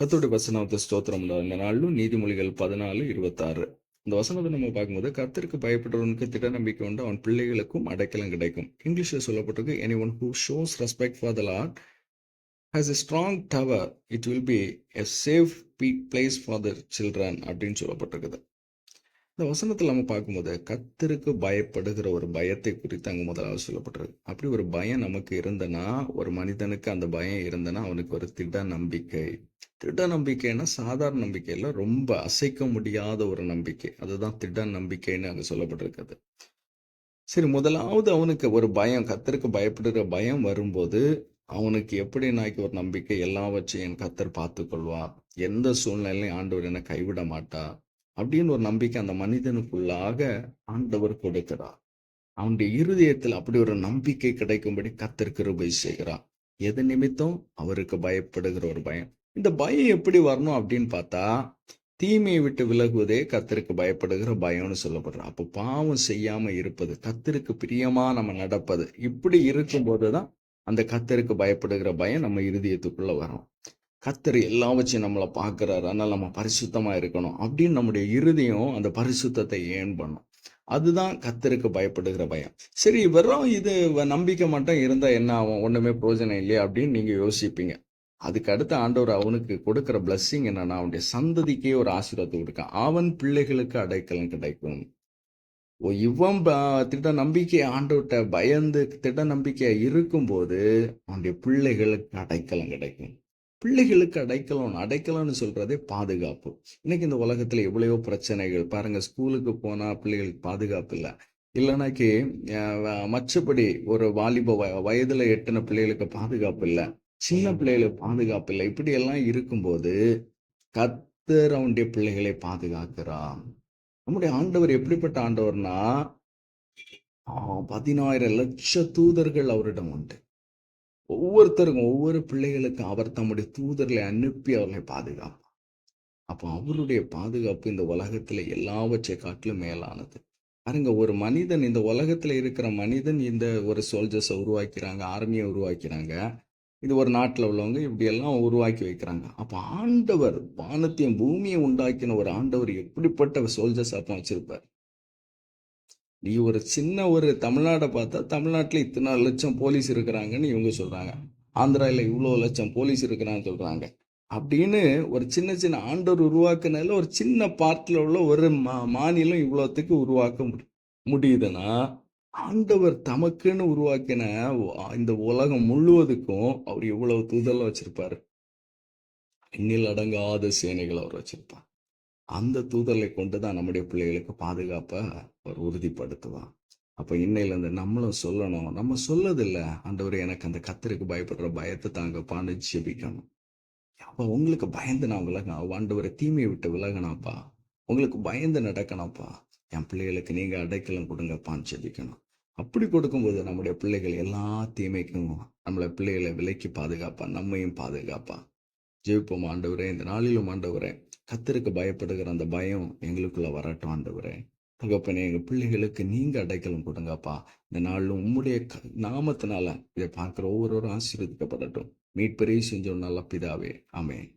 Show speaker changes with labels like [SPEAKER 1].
[SPEAKER 1] கர்த்தருடைய வசனத்தை ஸ்தோத்திரம். இந்த நாளிலும் நீதிமொழிகள் பதினாலு இருபத்தாறு. இந்த வசனத்தை நம்ம பார்க்கும்போது கத்திற்கு பயப்படுறவனுக்கு திட நம்பிக்கை உண்டு. அவன் பிள்ளைகளுக்கும் அடைக்கலம் கிடைக்கும். இங்கிலீஷ்ல சொல்லப்பட்டிருக்கு anyone who shows respect for the Lord has a strong tower it will be a safe place for the children அப்படின்னு சொல்லப்பட்டிருக்குது. இந்த வசனத்தில் நம்ம பார்க்கும்போது கத்தருக்கு பயப்படுகிற ஒரு பயத்தை குறித்து அங்கே முதலாவது சொல்லப்பட்டிருக்கு. அப்படி ஒரு பயம் நமக்கு இருந்தனா ஒரு மனிதனுக்கு அந்த பயம் இருந்தனா அவனுக்கு ஒரு திட நம்பிக்கை திட நம்பிக்கைன்னா சாதாரண நம்பிக்கையில் ரொம்ப அசைக்க முடியாத ஒரு நம்பிக்கை. அதுதான் திட நம்பிக்கைன்னு அங்கே சொல்லப்பட்டிருக்குது சரி முதலாவது அவனுக்கு ஒரு பயம் கத்தருக்கு பயப்படுகிற பயம் வரும்போது அவனுக்கு எப்படி நாய்க்கு ஒரு நம்பிக்கை? எல்லாவற்றையும் என் கத்தர் பார்த்துக்கொள்வா எந்த சூழ்நிலையும் ஆண்டவர் என்னை கைவிட மாட்டா அப்படின்னு ஒரு நம்பிக்கை அந்த மனிதனுக்குள்ளாக ஆண்டவர் கொடுக்கிறார். அவனுடைய இருதயத்தில் அப்படி ஒரு நம்பிக்கை கிடைக்கும்படி கத்திருக்கிற கிருபை செய்கிறான் எது நிமித்தம்? அவருக்கு பயப்படுகிற ஒரு பயம். இந்த பயம் எப்படி வரணும் அப்படின்னு பார்த்தா தீமையை விட்டு விலகுவதே கத்தருக்கு பயப்படுகிற பயம்னு சொல்லப்படுறோம் அப்போ பாவம் செய்யாம இருப்பது கத்திற்கு பிரியமா நம்ம நடப்பது இப்படி இருக்கும்போது தான் அந்த கத்தருக்கு பயப்படுகிற பயம் நம்ம இருதயத்துக்குள்ள வரும். கத்தர் எல்லாம் வச்சு நம்மளை பார்க்குறாரு. அதனால் நம்ம பரிசுத்தமாக இருக்கணும். அப்படின்னு நம்முடைய இருதயம் அந்த பரிசுத்தத்தை ஏன் பண்ணும்? அதுதான் கத்தருக்கு பயப்படுகிற பயம். சரி வெறும் இது வ- நம்பிக்கை மட்டும் இருந்தால் என்ன ஆகும்? ஒன்றுமே பிரயோஜனம் இல்லையா அப்படின்னு நீங்கள் யோசிப்பீங்க. அதுக்கு அடுத்த ஆண்டவர் அவனுக்கு கொடுக்குற பிளஸ்ஸிங் என்னன்னா அவனுடைய சந்ததிக்கே ஒரு ஆசீர்வாதத்தை கொடுக்கான் அவன் பிள்ளைகளுக்கு அடைக்கலம் கிடைக்கும். ஓ இவன் திட்ட திட நம்பிக்கை ஆண்டவர்கிட்ட பயந்து திட்ட நம்பிக்கையா இருக்கும்போது அவனுடைய பிள்ளைகளுக்கு அடைக்கலம் கிடைக்கும். பிள்ளைகளுக்கு அடைக்கலம் அடைக்கலம்னு சொல்றதே பாதுகாப்பு. இன்னைக்கு இந்த உலகத்துல எவ்வளவோ பிரச்சனைகள். பாருங்க ஸ்கூலுக்கு போனா பிள்ளைகளுக்கு பாதுகாப்பு இல்லை. இல்லைனாக்கி மற்றபடி ஒரு வாலிப வ- வயதுல எட்டின பிள்ளைகளுக்கு பாதுகாப்பு இல்லை. சின்ன பிள்ளைகளுக்கு பாதுகாப்பு இல்லை. இப்படி எல்லாம் இருக்கும்போது கத்தர் அவனுடைய பிள்ளைகளை பாதுகாக்கிறான் நம்முடைய ஆண்டவர் எப்படிப்பட்ட ஆண்டவர்னா பதினாயிரம் லட்ச தூதர்கள் அவரிடம் உண்டு. ஒவ்வொருத்தருக்கும் ஒவ்வொரு பிள்ளைகளுக்கும் அவர் தம்முடைய தூதர்களை அனுப்பி அவர்களை பாதுகாப்பார். அப்போ அவருடைய பாதுகாப்பு இந்த உலகத்தில் எல்லாவற்றை காட்டிலும் மேலானது. பாருங்க ஒரு மனிதன் இந்த உலகத்தில் இருக்கிற மனிதன் இந்த ஒரு சோல்ஜர்ஸை உருவாக்கிறாங்க ஆர்மியை உருவாக்கிறாங்க. இது ஒரு நாட்டில் உள்ளவங்க இப்படியெல்லாம் உருவாக்கி வைக்கிறாங்க. அப்போ ஆண்டவர் வானத்தையும் பூமியை உண்டாக்கின ஒரு ஆண்டவர் எப்படிப்பட்ட சோல்ஜர்ஸ் அப்போ வச்சிருப்பார்? நீ ஒரு சின்ன ஒரு தமிழ்நாடை பார்த்தா தமிழ்நாட்டில் இத்தனை லட்சம் போலீஸ் இருக்கிறாங்கன்னு இவங்க சொல்றாங்க. ஆந்திராவில் இவ்வளோ லட்சம் போலீஸ் இருக்கிறான்னு சொல்றாங்க. அப்படின்னு ஒரு சின்ன சின்ன ஆண்டவர் உருவாக்குனதுல ஒரு சின்ன பார்ட்டில் உள்ள ஒரு மா மாநிலம் இவ்வளோத்துக்கு உருவாக்க முடியுதுன்னா ஆண்டவர் தமக்குன்னு உருவாக்கின இந்த உலகம் முழுவதுக்கும் அவர் எவ்வளவு தூதலாக வச்சிருப்பாரு? எண்ணில் அடங்காத சேனைகள் அவர் வச்சிருப்பார் அந்த தூதரை கொண்டு தான் நம்முடைய பிள்ளைகளுக்கு பாதுகாப்பை அவர் உறுதிப்படுத்துவான் அப்போ இன்னையிலேருந்து நம்மளும் சொல்லணும். நம்ம சொல்லதில்ல. ஆண்டவர் எனக்கு அந்த கத்தருக்கு பயப்படுற பயத்தை தாங்கப்பான்னு ஜெபிக்கணும். அப்போ உங்களுக்கு பயந்து நான் விலக ஆண்டவரை தீமையை விட்டு விலகணாப்பா உங்களுக்கு பயந்து நடக்கணும்ப்பா என் பிள்ளைகளுக்கு நீங்கள் அடைக்கலம் கொடுங்கப்பான்னு ஜெபிக்கணும். அப்படி கொடுக்கும்போது நம்முடைய பிள்ளைகள் எல்லா தீமைக்கும் நம்மளை பிள்ளைகளை விலைக்கு பாதுகாப்பான் நம்மையும் பாதுகாப்பா. ஜெயிப்போம் ஆண்டவரே. இந்த நாளிலும் ஆண்டவரே கத்தருக்கு பயப்படுகிற அந்த பயம் எங்களுக்குள்ள வரட்டும் ஆண்டவரே. தகப்பனே எங்க பிள்ளைகளுக்கு நீங்க அடைக்கலம் கொடுங்கப்பா. இந்த நாளில் உம்முடைய க- நாமத்தினால இதை பார்க்குற ஒவ்வொருவரும் ஆசீர்வதிக்கப்படட்டும். மீட்பரே செஞ்சோம் நல்ல பிதாவே. ஆமே